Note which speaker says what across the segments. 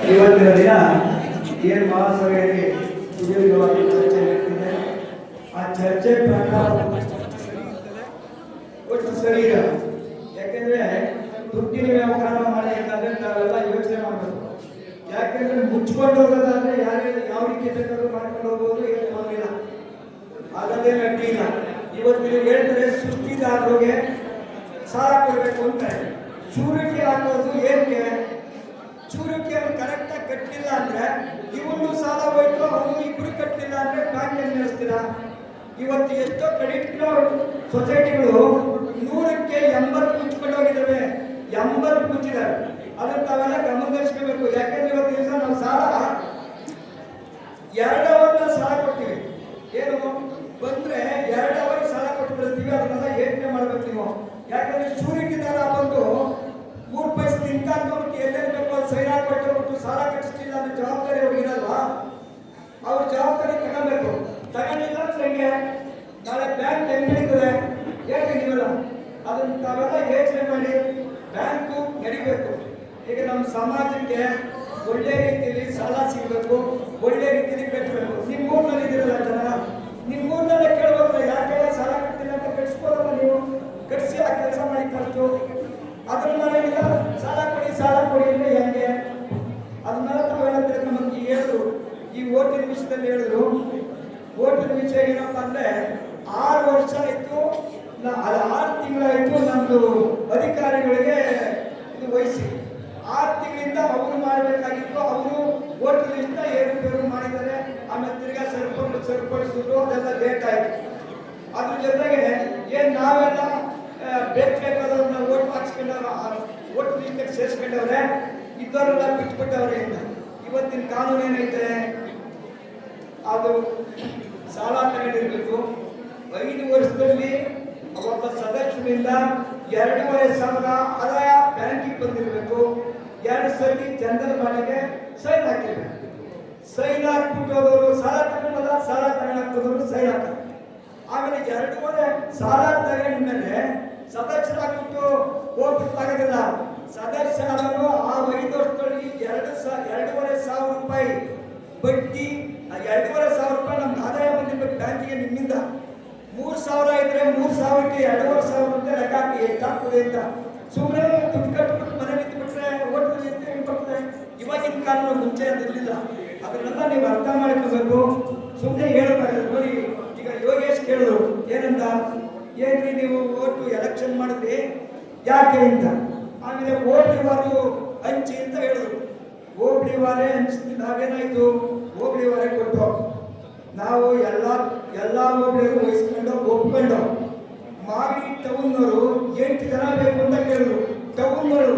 Speaker 1: ಇವತ್ತಿನ ದಿನ ಏನು ಮಹಾಸಭೆಯಲ್ಲಿ ಸುದೀರ್ಘವಾಗಿ ಚರ್ಚೆ ನಡೆದಿದೆ? ಆ ಚರ್ಚೆ ಒಟ್ಟು ಸರಿ ಇಲ್ಲ. ಯಾಕೆಂದ್ರೆ ದುಡ್ಡಿನ ವ್ಯವಹಾರ ಮಾಡಬೇಕಾದ್ರೆ ನಾವೆಲ್ಲ ಯೋಚನೆ ಮಾಡಬೇಕು. ಯಾಕೆಂದ್ರೆ ಮುಚ್ಕೊಂಡು ಹೋಗೋದಾದ್ರೆ ಯಾರೇ ಯಾವ ರೀತಿ ಬೇಕಾದ್ರೂ ಮಾಡ್ಕೊಂಡು ಹೋಗೋದು ಏನು ಅದರದೇ ಅಡ್ಡಿ ಇಲ್ಲ. ಇವತ್ತು ನೀವು ಹೇಳ್ತಾರೆ ಸೃಷ್ಟಿದಾರರಿಗೆ ಸಾಲ ಕೊಡಬೇಕು ಅಂತ. ಶೂರಿಟಿ ಹಾಕೋದು ಏನಕ್ಕೆ ಅವ್ನು ಕರೆಕ್ಟಾಗಿ ಕಟ್ಟಲಿಲ್ಲ ಅಂದ್ರೆ ಇವನು ಸಾಲ ಹೋಯ್ತು, ಅವನು ಇಬ್ಬರು ಕಟ್ಟಲಿಲ್ಲ ಅಂದ್ರೆ ಬ್ಯಾಂಕ್ ನಡೆಸ್ತೀರಾ ಇವತ್ತು ಎಷ್ಟೋ ಕ್ರೆಡಿಟ್ ಸೊಸೈಟಿಗಳು ನೂರಕ್ಕೆ ಎಂಬತ್ತು ಮುಚ್ಕೊಂಡು ಹೋಗಿದ್ದಾವೆ ಎಂಬತ್ತು ಮುಚ್ಚಿದ್ದಾರೆ ಅದನ್ನ ತಾವೆಲ್ಲ ಗಮನಿಸ್ಕೋಬೇಕು ಯಾಕಂದ್ರೆ ಇವತ್ತು ದಿವಸ ನಾವು ಸಾಲ ಎರಡವನ್ನ ಸಾಲ ಕೊಡ್ತೀವಿ ಏನು ಬಂದ್ರೆ ಎರಡವರೆಗೆ ಸಾಲ ಕೊಟ್ಟು ಬಿಡ್ತೀವಿ ಅದನ್ನೆಲ್ಲ ಯೋಚನೆ ಮಾಡ್ಬೇಕು ನೀವು ಯಾಕಂದ್ರೆ ಶೂರಿಟಿದಾರ ಬಂದು ಮೂರು ಪೈಸೆ ನಿಂತ ಅನ್ಕೊಂಬಿಟ್ಟು ಎಲ್ಲೆಲ್ಲಿ ಬೇಕು ಅದು ಸೈನ್ ಹಾಕೊಟ್ಟು ಸಾಲ ಕಟ್ಟಿಸ್ತಿಲ್ಲ ಅನ್ನೋ ಜವಾಬ್ದಾರಿ ಅವ್ರಿಗೆ ಇರಲ್ವಾ ಅವ್ರ ಜವಾಬ್ದಾರಿ ತಗೊಳ್ಬೇಕು ತಗೊಂಡಿಲ್ಲ ಅಂದ್ರೆ ಹೆಂಗೆ ನಾಳೆ ಬ್ಯಾಂಕ್ ಹೆಂಗ್ ನಡೀತದೆ ಹೇಗೆ ನೀವೆಲ್ಲ ಅದನ್ನ ತಾವೆಲ್ಲ ಯೋಚನೆ ಮಾಡಿ ಬ್ಯಾಂಕು ನಡಿಬೇಕು. ಈಗ ನಮ್ಮ ಸಮಾಜಕ್ಕೆ ಒಳ್ಳೆ ರೀತಿಯಲ್ಲಿ ಸಾಲ ಸಿಗಬೇಕು, ಒಳ್ಳೆ ರೀತಿಯಲ್ಲಿ ಕಟ್ಟಬೇಕು. ನಿಮ್ಮ ಊರಿನಲ್ಲಿ ಇದಿರಲ್ಲ ಜನ, ನಿಮ್ಮ ಊರಿನಲ್ಲೇ ಕೇಳ್ಬೇಕಲ್ಲ ಯಾಕೆ ಸಾಲ ಕಟ್ಟಿಲ್ಲ ಅಂತ ಕಟ್ಸ್ಬೋದಲ್ಲ ನೀವು ಕಟ್ಸಿ ಆ ಕೆಲಸ ಮಾಡಿ ಖರ್ಚು ಅದ್ರ ಮನೆಯಿಂದ ಸಾಲ ಕೊಡಿ ಸಾಲ ಕೊಡಿ ಅಂದ್ರೆ ಹೆಂಗೆ ಅದನ್ನೆಲ್ಲ ತಾವೆಲ್ಲ ತಿಳ್ಕೊಂಬಂದು ಹೇಳಿದ್ರು ಈ ಓಟಿನ ವಿಷಯದಲ್ಲಿ ಹೇಳಿದ್ರು ಓಟಿನ ವಿಷಯ ಏನಪ್ಪ ಅಂದ್ರೆ ಆರು ವರ್ಷ ಆಯ್ತು ನ- ಅದು ಆರು ತಿಂಗಳಾಯ್ತು ನಮ್ದು ಅಧಿಕಾರಿಗಳಿಗೆ ಇದು ವಹಿಸಿ ಆರು ತಿಂಗಳಿಂದ ಅವರು ಮಾಡಬೇಕಾಗಿತ್ತು ಅವರು ಲಿಸ್ಟ್ ಏರುಪೇರು ಮಾಡಿದ್ದಾರೆ ಆಮೇಲೆ ತಿರ್ಗಾ ಸರ್ಪ, ಸರಿಪಡಿಸಿದ್ರು, ಅದೆಲ್ಲ ಲೇಟ್ ಆಯ್ತು ಅದ್ರ ಜೊತೆಗೆ ಏನ್ ನಾವೆಲ್ಲ ಬೇಕಾದವ್ರನ್ನ ಓಟ್ ಹಾಕ್ಸ್ಕೊಂಡವ್ರ ಓಟ್ ಲಿಂಕ್ ಸೇರಿಸ್ಕೊಂಡವ್ರೆ ಇದ್ದವರೆಲ್ಲ ಬಿಟ್ಬಿಟ್ಟವ್ರೆ ಅಂತ ಇವತ್ತಿನ ಕಾನೂನು ಏನೈತೆ? ಅದು ಸಾಲ ತಗೊಂಡಿರ್ಬೇಕು ಐದು ವರ್ಷದಲ್ಲಿ ಒಬ್ಬ ಸದಸ್ಯನಿಂದ ಎರಡೂವರೆ ಸಾವಿರ ಆದಾಯ ಬ್ಯಾಂಕಿಗೆ ಬಂದಿರಬೇಕು. ಎರಡು ಸರಿ ಜನರ ಮನೆಗೆ ಸೈನ್ ಹಾಕಿರ್ಬೇಕು. ಸೈನ್ ಹಾಕ್ಬಿಟ್ಟು ಸಾಲ ತಗೊಂಡದ ಸಾಲ ತಗೊಂಡು ಸೈನ್ ಹಾಕ್ತಾರೆ ಆಮೇಲೆ ಎರಡೂವರೆ ಸಾಲ ತಗೊಂಡ್ಮೇಲೆ ಸದಸ್ಯರಾಗ್ಬಿಟ್ಟು ಹೋಗ್ಬಿಟ್ಟು ಆಗೋದಿಲ್ಲ ಸದಸ್ಯರಾದನು ಆ ಐದು ವರ್ಷದಲ್ಲಿ ಎರಡು ಸಾ, ಎರಡೂವರೆ ಸಾವಿರ ರೂಪಾಯಿ ಬಡ್ಡಿ ಎರಡೂವರೆ ಸಾವಿರ ರೂಪಾಯಿ ನಮ್ಗೆ ಆದಾಯ ಬಂದಿರ್ಬೇಕು ಬ್ಯಾಂಕಿಗೆ ನಿಮ್ಮಿಂದ. ಮೂರು ಸಾವಿರ ಇದ್ರೆ ಮೂರು ಸಾವಿರಕ್ಕೆ ಎರಡೂವರೆ ಸಾವಿರ ಅಂತ ಲೆಕ್ಕ ಹಾಕಿ ಎಷ್ಟಾಗ್ತದೆ ಅಂತ. ಸುಮ್ಮನೆ ದುಡ್ಡು ಕಟ್ಬಿಟ್ಟು ಮನೆ ನಿಂತ್ಬಿಟ್ರೆ ಓಟು ಅಂತ ಬರ್ತದೆ ಇವಾಗಿನ ಕಾಲ ಮುಂಚೆ ಅದಿರಲಿಲ್ಲ ಅದನ್ನೆಲ್ಲ ನೀವು ಅರ್ಥ ಮಾಡ್ಕೋಬೇಕು. ಸುಮ್ಮನೆ ಹೇಳೋಕ್ಕಾಗಲ್ಲ ನೋಡಿ, ಈಗ ಯೋಗೇಶ್ ಕೇಳಿದ್ರು, ಏನಂತ? ಏನ್ರಿ ನೀವು ಓಟು ಎಲೆಕ್ಷನ್ ಮಾಡಿದ್ರಿ? ಯಾಕೆ ಅಂತ? ಆಮೇಲೆ ಹೋಬಳಿ ವಾರು ಹಂಚಿ ಅಂತ ಹೇಳಿದ್ರು. ಹೋಬಳಿ ವಾರೇ ಹಂಚಿ ನಾವೇನಾಯ್ತು? ಹೋಬಳಿ ವಾರೇ ಕೊಟ್ಟು. ನಾವು ಎಲ್ಲ ಎಲ್ಲ ಹೋಬಳಿಗೂ ವಹಿಸ್ಕೊಂಡು, ಒಪ್ಕೊಂಡು ಮಾಗಡಿ ಟೌನ್ನವರು ಎಂಟು ಜನ ಬೇಕು ಅಂತ ಕೇಳಿದ್ರು. ಟೌನ್ನವರು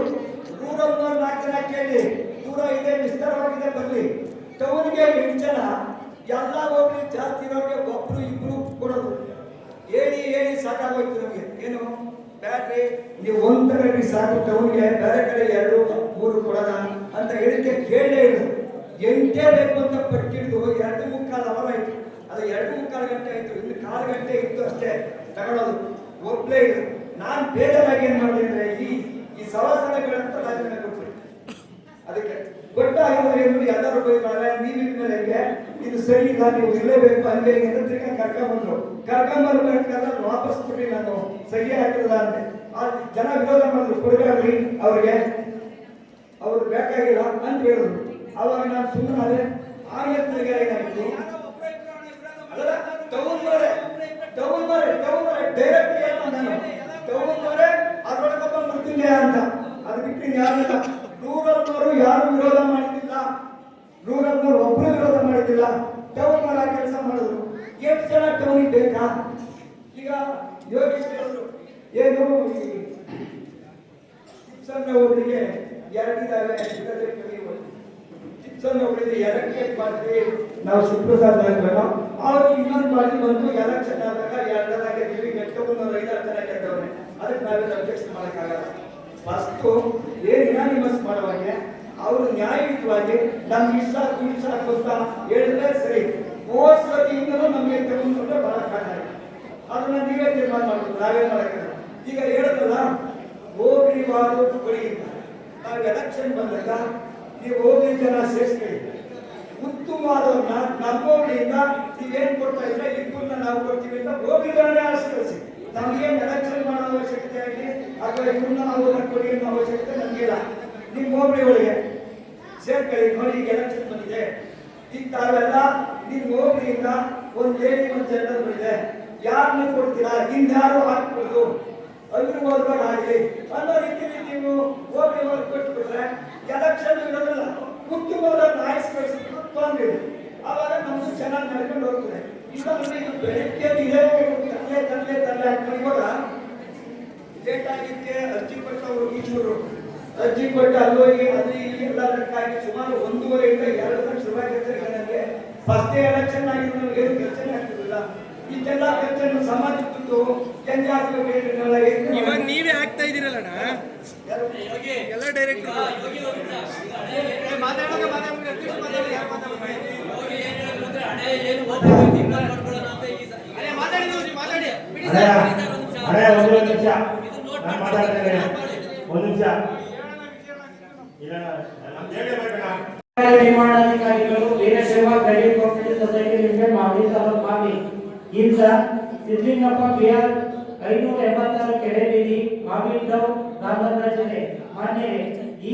Speaker 1: ರೂರಲ್ನವ್ರು ನಾಲ್ಕು ಜನ ಕೇಳಿ ದೂರ ಇದೆ ವಿಸ್ತಾರವಾಗಿದೆ ಬರಲಿ ಟೌನ್ಗೆ ಎಂಟು ಜನ, ಎಲ್ಲ ಹೋಗ್ಲಿ ಜಾಸ್ತಿ ಇರೋರಿಗೆ ಒಬ್ರು ಇಬ್ರು ಕೊಡೋದು. ಹೇಳಿ ಹೇಳಿ ಸಾಕಾಗೋಯ್ತು ನಮಗೆ. ಏನು? ಬ್ಯಾಟ್ರಿ, ನೀವು ಒಂದು ತಗೊಂಡ್ರಿ ಸಾಕು ಟೌನ್ಗೆ ಬೇರೆ ಕಡೆ ಎರಡು, ಮೂರು ಕೊಡೋಣ ಅಂತ ಹೇಳಿಕೆ ಕೇಳಲೇ ಇಲ್ಲ. ಎಂಟೇ ಬೇಕು ಅಂತ ಪಟ್ಟಿಡ್ದು ಎರಡು ಮುಕ್ಕಾಲು ಅವರ್ ಆಯ್ತು. ಅದು ಎರಡು ಮುಕ್ಕಾಲು ಗಂಟೆ ಆಯ್ತು. ಇನ್ನು ಕಾಲು ಗಂಟೆ ಇತ್ತು ಅಷ್ಟೇ. ತಗೊಳ್ಳೋದು ಒಬ್ಬಲೇ ಇಲ್ಲ. ನಾನು ಬೇಜಾರಾಗಿ ಏನು ಮಾಡಿದೆ ಅಂದ್ರೆ ಈ ಈ ಸವಾಸನಗಳಂತ ರಾಜೀನಾಮೆ ಕೊಟ್ಬಿಟ್ಟೆ ಅದಕ್ಕೆ ಗೊತ್ತಾಗಿಲ್ಲ ನೋಡಿ, ಎಲ್ಲರೂ ಬೈತಾರೆ ನೀವು ಇದ್ಮೇಲೆ ಹೇಗೆ? ಇದು ಸರಿ ಇಲ್ಲ ನೀವು ಇರಲೇಬೇಕು, ಹಂಗೆ ಹಿಂಗೆ ಅಂತ ತಿರ್ಗಾ ಕರ್ಕೊಂಡ್ಬಂದ್ರು ಕರ್ಕೊಂಡ್ಬರ್ಬೇಕಾದ್ರೆ ವಾಪಸ್ ಕೊಟ್ಟಿ ನಾನು. ಸಹಿ ಹಾಕಿಲ್ಲ ಅಂದೆ. ಆ ಜನ ವಿರೋಧ ಮಾಡಿದ್ರು. ಕೊಡಬೇಡ್ರಿ ಅವ್ರಿಗೆ. ಅವ್ರು ಬೇಕಾಗಿಲ್ಲ ಅಂತ ಹೇಳಿದ್ರು. ಅವಾಗ ನಾನು ಸುಮ್ಮನೆ ಅದೇ ಆಮೇಲೆ ತಿರ್ಗಾ ಏನಾಯ್ತು ಅಲ್ಲ ತಗೊಂಡ್ಬಾರೆ ತಗೊಂಡ್ಬಾರೆ ತಗೊಂಡ್ಬಾರೆ ಡೈರೆಕ್ಟ್ ನಾನು. ತಗೊಂಡ್ಬಾರೆ ಅಂತ. ಅದು ಬಿಟ್ಟು ಯಾರಿಲ್ಲ ನೂರಲ್ನವರು ಯಾರು ವಿರೋಧ ಮಾಡಿದ್ದಿಲ್ಲ. ನೂರಲ್ನವರು ಒಬ್ರು ವಿರೋಧ ಮಾಡಿದ್ದಿಲ್ಲ. ಮಾಡ ಕೆಲಸ ಮಾಡಿದ್ರು. ಎಷ್ಟು ಜನ ಟೌನಿಗೆ ಬೇಕಾ? ಈಗ ಯೋಗೇಶ್ ಏನು ಸಣ್ಣ ಒಬ್ಬರಿಗೆ ಎರಡಿದ್ದಾವೆ ಇದರಲ್ಲಿ ಕಲಿಯುವುದು ಚಿಪ್ಸನ್ನ ಒಬ್ಬರಿಗೆ ಎಲೆಕ್ಟ್ ಮಾಡಿದ್ವಿ ನಾವು ಸುಪ್ರಸಾದ್ ಆಗ್ಬೇಕು ಅವ್ರು ಇನ್ನೊಂದು ಮಾಡಿ ಬಂದು ಎಲೆಕ್ಷನ್ ಆದಾಗ ಎರಡರಾಗ ಇದ್ವಿ ಗೆಟ್ಟವನ್ನು ಐದಾರು ಜನ ಗೆದ್ದವ್ರೆ. ಅದಕ್ಕೆ ನಾವೆಲ್ಲ ಅಬ್ಜೆಕ್ಷನ್ ಮಾಡೋಕ್ಕಾಗಲ್ಲ. ಫಸ್ಟು ಏನು ಇನಾನಿಮಸ್ ಮಾಡುವಾಗೆ, ಅವರು ನ್ಯಾಯಯುತವಾಗಿ ನಮ್ಗೆ ಇಷ್ಟ ಇಷ್ಟ ಅಂತ ಹೇಳಿದ್ರೆ ಸರಿ. ಹೋದ್ ಸತಿಯಿಂದಲೂ ನಮಗೆ ತಗೊಂಡ್ರೆ ಬಹಳ ಕಾರಣ ಅದನ್ನ ನೀವೇ ತೀರ್ಮಾನ ಮಾಡ್ಬೋದು ನಾವೇ ಮಾಡೋಕ್ಕಾಗಲ್ಲ. ಈಗ ಹೇಳಿದ್ರಲ್ಲ ಹೋಗ್ರಿ ವಾರು ಕೊಡಿ ನಾವು ಎಲೆಕ್ಷನ್ ಬಂದಾಗ ನೀವು ಓದಿ ಜನ ಸೇರಿಸ್ಕೊಳ್ಳಿ ಉತ್ತಮವಾದ ಹೋಗ್ಲಿಯಿಂದ ನೀವೇನ್ ಕೊಡ್ತಾ ಇದ್ರೆ ಇಬ್ಬರನ್ನ ನಾವು ಕೊಡ್ತೀವಿ ಅಂತ ಹೋಗಿದ್ದಾನೆ ಆರಿಸ್ಕಳಿಸಿ ನಮಗೆ ಎಲೆಕ್ಷನ್ ಮಾಡೋ ಅವಶ್ಯಕತೆ ಆಗಲಿ ಅಥವಾ ಇವ್ರನ್ನ ಅವ್ರನ್ನ ಕೊಡಿ ಅನ್ನೋ ಅವಶ್ಯಕತೆ ನಮಗಿಲ್ಲ ನಿಮ್ಮ ಹೋಗ್ಲಿ ಒಳಗೆ ಸೇರ್ಕೊಳ್ಳಿ, ನೋಡಿ ಈಗ ಎಲೆಕ್ಷನ್ ಬಂದಿದೆ. ಈಗ ತಾವೆಲ್ಲ ನಿಮ್ಮ ಹೋಗ್ಲಿಯಿಂದ ಒಂದು ಏಳಿ ಒಂದು ಜನರು ಇದೆ. ಯಾರನ್ನ ಕೊಡ್ತೀರಾ? ಇನ್ಯಾರು ಹಾಕ್ಬೋದು? ಅದ್ರ ಹೋದ್ವಾಗ ಆಗಲಿ. ಅನ್ನೋ ರೀತಿಯಲ್ಲಿ ನೀವು ಹೋಗಿ ಕೊಟ್ಬಿಟ್ರೆ ಎಲೆಕ್ಷನ್ ಇರೋದಿಲ್ಲ ಮುಖ್ಯವಾದ ನಾಯಿಸ್ ತೊಂದ್ರೆ ಆವಾಗ ನಮ್ದು ಚೆನ್ನಾಗಿ ನಡ್ಕೊಂಡು ಹೋಗ್ತದೆ ಇಲ್ಲಾಂದ್ರೆ ಇದು ಬೆಳಗ್ಗೆ ಇದೆ ತಲೆ ತಲೆ ತಲೆ ಹಾಕ್ಕೊಂಡು ಕೂಡ ಲೇಟ್ ಆಗಿದ್ದಕ್ಕೆ ಅರ್ಜಿ ಕೊಟ್ಟವರು ಈಚೂರು ಅರ್ಜಿ ಕೊಟ್ಟು ಅಲ್ಲಿ ಹೋಗಿ ಅಲ್ಲಿ ಎಲ್ಲ ಲೆಕ್ಕಾಗಿ ಸುಮಾರು ಒಂದೂವರೆಯಿಂದ ಎರಡು ರೂಪಾಯಿ ಖರ್ಚಾಗಿ ನನಗೆ ಫಸ್ಟ್ ಎಲೆಕ್ಷನ್ ಆಗಿದ್ದು ನಮ್ಗೆ ಏನು ಖರ್ಚನೇ ಆಗ್ತಿರಲಿಲ್ಲ. ಇಷ್ಟೆಲ್ಲ ಖರ್ಚನ್ನು ಹೆಂಗೆ ಆಗ್ಬೇಕು ಇದನ್ನೆಲ್ಲ ಏನು-
Speaker 2: ಇವಾಗ ನೀವೇ ಆಗ್ತಾ ಇದ್ದೀರಲ್ಲ
Speaker 1: ಅಣ್ಣ?
Speaker 2: ಎಲ್ಲ ಡೈರೆಕ್ಟ್
Speaker 3: ಒಂದು ನಿಮಿಷ. ನಾನು ಮಾತಾಡ್ತೇನೆ ಒಂದು ನಿಮಿಷ. ಇಲ್ಲ ಹೇಳಬೇಕಣ್ಣ
Speaker 4: ನಿರ್ಮಾಣಾಧಿಕಾರಿಗಳು Veerashaiva credit cooperative society limited Mavali taluk ಮಾವಿ ಇಂದ ಸಿದ್ಲಿಂಗಪ್ಪ ಬಿಆರ್ ಐನೂರ ಎಂಬತ್ತಾರು ಕೆರೆ ಬೀದಿ ಮಾವಿಂದವ್ ರಾಮಚಂದ್ರ ಜಿಲ್ಲೆ ಮಾನ್ಯ ಈ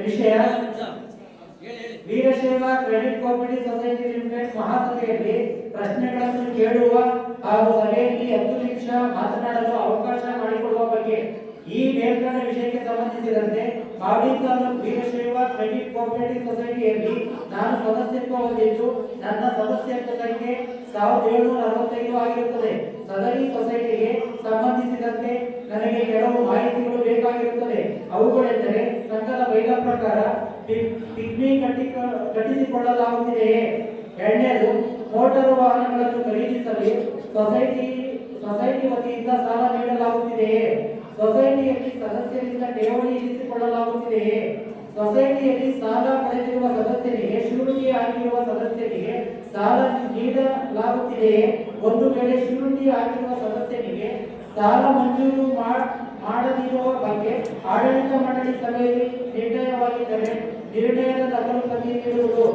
Speaker 4: ವಿಷಯ Veerashaiva credit cooperative society limited ಮಹಾಸಭೆಯಲ್ಲಿ ಪ್ರಶ್ನೆಗಳನ್ನು ಕೇಳುವ ಹಾಗೂ ಸಭೆಯಲ್ಲಿ ಹತ್ತು ನಿಮಿಷ ಮಾತನಾಡಲು ಅವಕಾಶ ಮಾಡಿಕೊಡುವ ಬಗ್ಗೆ ಈ ಮೇಲ್ಕಂಡ ವಿಷಯಕ್ಕೆ ಸಂಬಂಧಿಸಿದಂತೆ ಮಾವಳಿ ತಾಲೂಕು ವೀರಶೈವ ಕ್ರೆಡಿಟ್ ಕೋಆಪರೇಟಿವ್ ಸೊಸೈಟಿಯಲ್ಲಿ ನಾನು ಸದಸ್ಯತ್ವ ಹೊಂದಿದ್ದು ನನ್ನ ಸದಸ್ಯತ್ವ ಸಂಖ್ಯೆ ಸಾವಿರದ ಏಳುನೂರ ಅರವತ್ತೈದು ಆಗಿರುತ್ತದೆ. ಸದರಿ ಸೊಸೈಟಿಗೆ ಸಂಬಂಧಿಸಿದಂತೆ ನನಗೆ ಕೆಲವು ಮಾಹಿತಿಗಳು ಬೇಕಾಗಿರುತ್ತದೆ. ಅವುಗಳೆಂದರೆ ಸಂಘದ ಬೈಲ ಪ್ರಕಾರ ಪಿಗ್ಮಿ ಕಟ್ಟಿ, ಕಟ್ಟಿಸಿಕೊಳ್ಳಲಾಗುತ್ತಿದೆಯೇ? ಎರಡನೇದು, ಮೋಟಾರು ವಾಹನಗಳನ್ನು ಖರೀದಿಸಲು ಸೊಸೈಟಿ ಸೊಸೈಟಿ ವತಿಯಿಂದ ಸಾಲ ನೀಡಲಾಗುತ್ತಿದೆಯೇ? ಸೊಸೈಟಿಯಲ್ಲಿ ಸದಸ್ಯರಿಂದ ಠೇವಣಿ ಇರಿಸಿಕೊಳ್ಳಲಾಗುತ್ತಿದೆಯೇ ಸೊಸೈಟಿಯಲ್ಲಿ ಸಾಲ ಪಡೆದಿರುವ ಸದಸ್ಯರಿಗೆ ಶೂರಿಟಿ ಆಗಿರುವ ಸದಸ್ಯರಿಗೆ ಸಾಲ ನೀಡಲಾಗುತ್ತಿದೆಯೇ ಒಂದು ವೇಳೆ ಶೂರಿಟಿ ಆಗಿರುವ ಸದಸ್ಯರಿಗೆ ಸಾಲ ಮಂಜೂರು ಮಾಡದಿರುವ ಬಗ್ಗೆ ಆಡಳಿತ ಮಂಡಳಿ ಸಭೆಯಲ್ಲಿ ನಿರ್ಣಯವಾಗಿದ್ದರೆ ನಿರ್ಣಯದ ನಕಲು ನೀಡುವುದು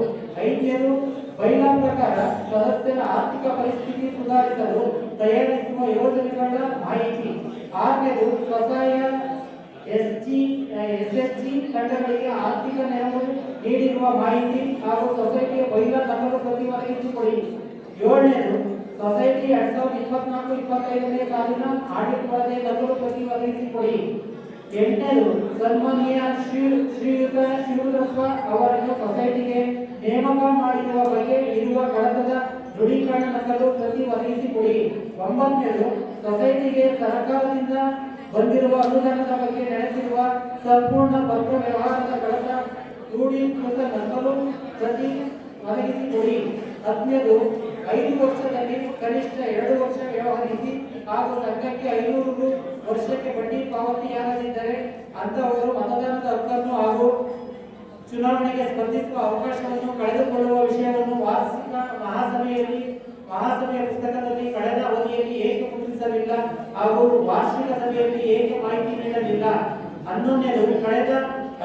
Speaker 4: ಐದ್ಯರು ಬೈಲಾ ಪ್ರಕಾರ ಸದಸ್ಯರ ಆರ್ಥಿಕ ಪರಿಸ್ಥಿತಿ ಸುಧಾರಿಸಲು ತಯಾರಿಸುವ ಯೋಜನೆಗಳ ಮಾಹಿತಿ ಆರನೇದು ಸ್ವಸಹಾಯ ಎಸ್ ಟಿ ತಂಡಗಳಿಗೆ ಆರ್ಥಿಕ ನೆರವು ನೀಡಿರುವ ಮಾಹಿತಿ ಹಾಗೂ ಸೊಸೈಟಿಯ ಬೈಲ ತಂಡದ ಪ್ರತಿ ಒದಗಿಸಿಕೊಡಿ ಏಳನೇದು, ಸೊಸೈಟಿ ಎರಡ್ ಸಾವಿರದ ಇಪ್ಪತ್ನಾಲ್ಕು ಇಪ್ಪತ್ತೈದನೇ ಸಾಲಿನ ಆಡಿಟ್ ವರದಿ ತಂಡದ ಪ್ರತಿ ಒದಗಿಸಿಕೊಡಿ ಎಂಟನೇದು, ಸನ್ಮಾನ್ಯ ಶ್ರೀ, ಶ್ರೀಯುತ ಶಿವರುದ್ರಪ್ಪ ಅವರನ್ನು ಸೊಸೈಟಿಗೆ ನೇಮಕ ಮಾಡಿರುವ ಬಗ್ಗೆ ಇರುವ ಕಡತದ ದೃಢೀಕರಣ ನಕಲು ಪ್ರತಿ ಒದಗಿಸಿಕೊಡಿ ಒಂಬತ್ತನೇದು ಸೊಸೈಟಿಗೆ ಸರ್ಕಾರದಿಂದ ಬಂದಿರುವ ಅನುದಾನದ ಬಗ್ಗೆ ನಡೆಸಿರುವ ಸಂಪೂರ್ಣ ಪತ್ರ ವ್ಯವಹಾರದ ಕಡತ ಕ್ರೋಢೀಕೃತ ನಕಲು ಪ್ರತಿ ಒದಗಿಸಿಕೊಡಿ ಹದಿನೈದು ಐದು ವರ್ಷದಲ್ಲಿ ಕನಿಷ್ಠ ಎರಡು ವರ್ಷ ವ್ಯವಹರಿಸಿ ಹಾಗೂ ಸಂಘಕ್ಕೆ ಐನೂರು ವರ್ಷಕ್ಕೆ ಬಡ್ಡಿ ಪಾವತಿಯಾಗದಿದ್ದರೆ ಅಂತಹವರು ಮತದಾನದ ಹಕ್ಕನ್ನು ಹಾಗೂ ಚುನಾವಣೆಗೆ ಸ್ಪರ್ಧಿಸುವ ಅವಕಾಶವನ್ನು ಕಳೆದುಕೊಳ್ಳುವ ವಿಷಯವನ್ನು ವಾರ್ಷಿಕ ಮಹಾಸಭೆಯಲ್ಲಿ ಮಹಾಸಭೆಯ ಪುಸ್ತಕದಲ್ಲಿ ಕಳೆದ ಅವಧಿಯಲ್ಲಿ ಏಕೆ ಮುದ್ರಿಸಲಿಲ್ಲ ಹಾಗೂ ವಾರ್ಷಿಕ ಸಭೆಯಲ್ಲಿ ಏಕೆ ಮಾಹಿತಿ ನೀಡಲಿಲ್ಲ. ಹನ್ನೊಂದನೇದು ಕಳೆದ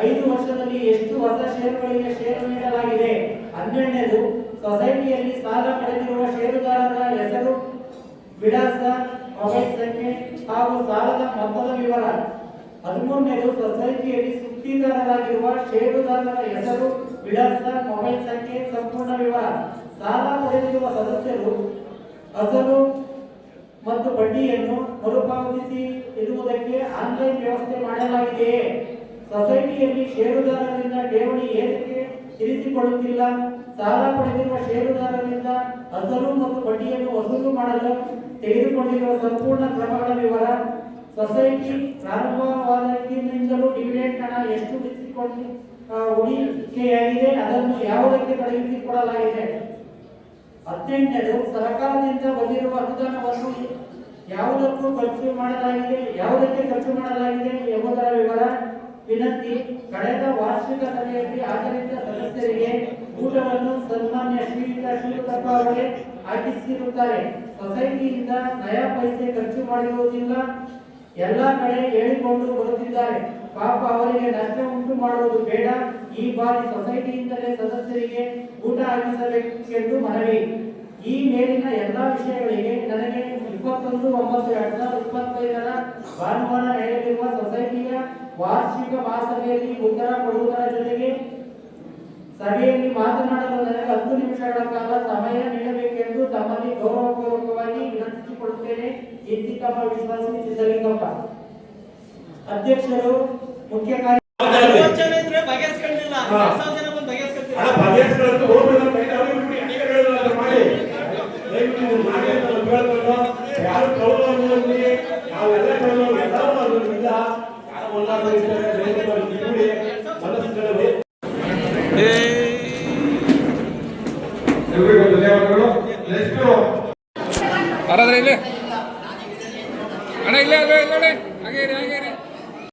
Speaker 4: ಐದು ವರ್ಷದಲ್ಲಿ ಎಷ್ಟು ಹೊಸ ಷೇರುಗಳಿಗೆ ಷೇರು ನೀಡಲಾಗಿದೆ? ಹನ್ನೆರಡನೇದು ಸೊಸೈಟಿಯಲ್ಲಿ ಸಾಲ ಪಡೆದಿರುವ ಷೇರುದಾರರ ಹೆಸರು, ವಿಳಾಸ, ಮೊಬೈಲ್ ಸಂಖ್ಯೆ ಹಾಗೂ ಸಾಲದ ಮೊತ್ತದ ವಿವರ. ಹದಿಮೂರನೇದು ಸೊಸೈಟಿಯಲ್ಲಿ ಸುಸ್ತಿದಾರರಾಗಿರುವ ಷೇರುದಾರರ ಹೆಸರು, ವಿಳಾಸ, ಮೊಬೈಲ್ ಸಂಖ್ಯೆ ಸಂಪೂರ್ಣ ವಿವರ. ಸಾಲ ಪಡೆದಿರುವ ಸದಸ್ಯರು ಅಸಲು ಮತ್ತು ಬಡ್ಡಿಯನ್ನು ಮರುಪಾವತಿಸಿ ಇರುವುದಕ್ಕೆ ಆನ್ಲೈನ್ ವ್ಯವಸ್ಥೆ ಮಾಡಲಾಗಿದೆಯೇ ಸೊಸೈಟಿಯಲ್ಲಿ ಷೇರುದಾರರಿಂದ ಠೇವಣಿ ಏನಕ್ಕೆ ಇರಿಸಿಕೊಳ್ಳುತ್ತಿಲ್ಲ. ಸಾಲ ಪಡೆದಿರುವ ಷೇರುದಾರರಿಂದ ಅಸಲು ಮತ್ತು ಬಡ್ಡಿಯನ್ನು ವಸೂಲು ಮಾಡಲು ತೆಗೆದುಕೊಂಡಿರುವ ಸಂಪೂರ್ಣ ಕ್ರಮಗಳ ವಿವರ ಸೊಸೈಟಿ ಪ್ರಾರಂಭವಾದಾಗಿನಿಂದಲೂ ಡಿವಿಡೆಂಟ್ ಹಣ ಎಷ್ಟು ಉಳಿಸಿಕೊಂಡು ಉಳಿಕೆಯಾಗಿದೆ ಅದನ್ನು ಯಾವುದಕ್ಕೆ ತೊಡಗಿಸಿಕೊಡಲಾಗಿದೆ ಹದಿನೆಂಟನೇದು ಸರ್ಕಾರದಿಂದ ಬಂದಿರುವ ಅನುದಾನವನ್ನು ಯಾವುದಕ್ಕೂ ಖರ್ಚು ಮಾಡಲಾಗಿದೆ, ಯಾವುದಕ್ಕೆ ಖರ್ಚು ಮಾಡಲಾಗಿದೆ ಎಂಬುದರ ವಿವರ ವಿನಂತಿ. ಕಳೆದ ವಾರ್ಷಿಕ ಸಭೆಯಲ್ಲಿ ಆಚರಿಸಿದ ಸದಸ್ಯರಿಗೆ ಊಟವನ್ನು ಸನ್ಮಾನ್ಯ ಶ್ರೀಯುತ ಶಿವತಪ್ಪ ಅವರೇ ಹಾಕಿಸಿರುತ್ತಾರೆ. ಸೊಸೈಟಿಯಿಂದ ನಯಾ ಪೈಸೆ ಖರ್ಚು ಮಾಡಿರುವುದಿಲ್ಲ. ಎಲ್ಲ ಕಡೆ ಹೇಳಿಕೊಂಡು ಬರುತ್ತಿದ್ದಾರೆ. ಪಾಪ ಅವರಿಗೆ ನಷ್ಟ ಉಂಟು ಮಾಡುವುದು ಬೇಡ. ಈ ಬಾರಿ ಸೊಸೈಟಿಯಿಂದಲೇ ಸದಸ್ಯರಿಗೆ ಊಟ ಹಾಕಿಸಬೇಕೆಂದು ಮನವಿ. ಈ ಮೇಲಿನ ಎಲ್ಲಾ ವಿಷಯಗಳಿಗೆ ನನಗೆ ಇಪ್ಪತ್ತೊಂದು, ಒಂಬತ್ತು, ಎರಡ್ ಸಾವಿರದ ಇಪ್ಪತ್ತೈದರ ಭಾನುವಾರ ನಡೆಯಲಿರುವ ಸೊಸೈಟಿಯ ವಾರ್ಷಿಕ ಮಹಾಸಭೆಯಲ್ಲಿ ಉತ್ತರ ಕೊಡುವುದರ ಜೊತೆಗೆ ಸಭೆಯಲ್ಲಿ ಮಾತನಾಡಲು ನನಗೆ ಹತ್ತು ನಿಮಿಷಗಳ ಕಾಲ ಸಮಯ ವಿನಂತಿಸಿಕೊಳ್ಳುತ್ತೇನೆ ವಿಶ್ವಾಸ ವಿಶ್ವಾಸಿ ಸಿದ್ದಲಿಂಗಪ್ಪ ಅಧ್ಯಕ್ಷರು ಮುಖ್ಯ ಕಾರ್ಯ
Speaker 2: ಯೋಚನೆ ಇದ್ರೆ ಬಗೆಹರಿಸ್ಕೊಂಡಿಲ್ಲ ಸಾವಿರ ಜನ ಬಂದು
Speaker 3: ಬಗೆಹರಿಸ್ಕೊಳ್ಳೋದು ಅಂತ ಹೇಳಿ ಅವ್ರಿಗೆ ಬಿಡಿ, ಅನೇಕ ಹೇಳೋದು ಮಾಡಿ. ದಯವಿಟ್ಟು ಅಂತ ಯಾರು ಕೌರವ ನಾವೆಲ್ಲ ಕೌರವ ಎಲ್ಲರೂ ಮಾಡೋದ್ರಿಂದ ಯಾರು